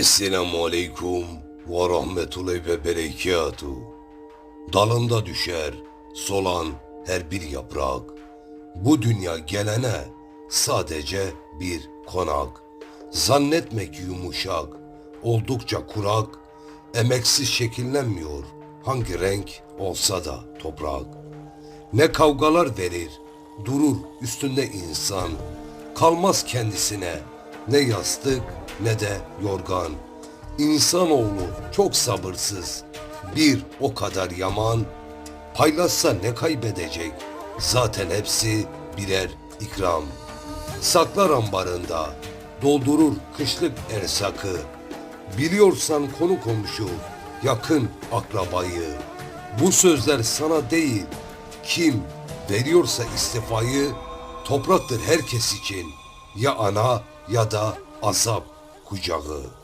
Esselamu aleyküm ve rahmetullahi ve berekatuhu. Dalında düşer, solan her bir yaprak. Bu dünya gelene sadece bir konak. Zannetmek yumuşak, oldukça kurak, emeksiz şekillenmiyor hangi renk olsa da toprak. Ne kavgalar verir, durur üstünde insan. Kalmaz kendisine ne yastık ne de yorgan. İnsanoğlu çok sabırsız, bir o kadar yaman. Paylaşsa ne kaybedecek? Zaten hepsi birer ikram. Saklar ambarında, doldurur kışlık ersakı. Biliyorsan konu komşu, yakın akrabayı. Bu sözler sana değil, kim veriyorsa istifayı topraktır herkes için. Ya ana ya da azap kucağı.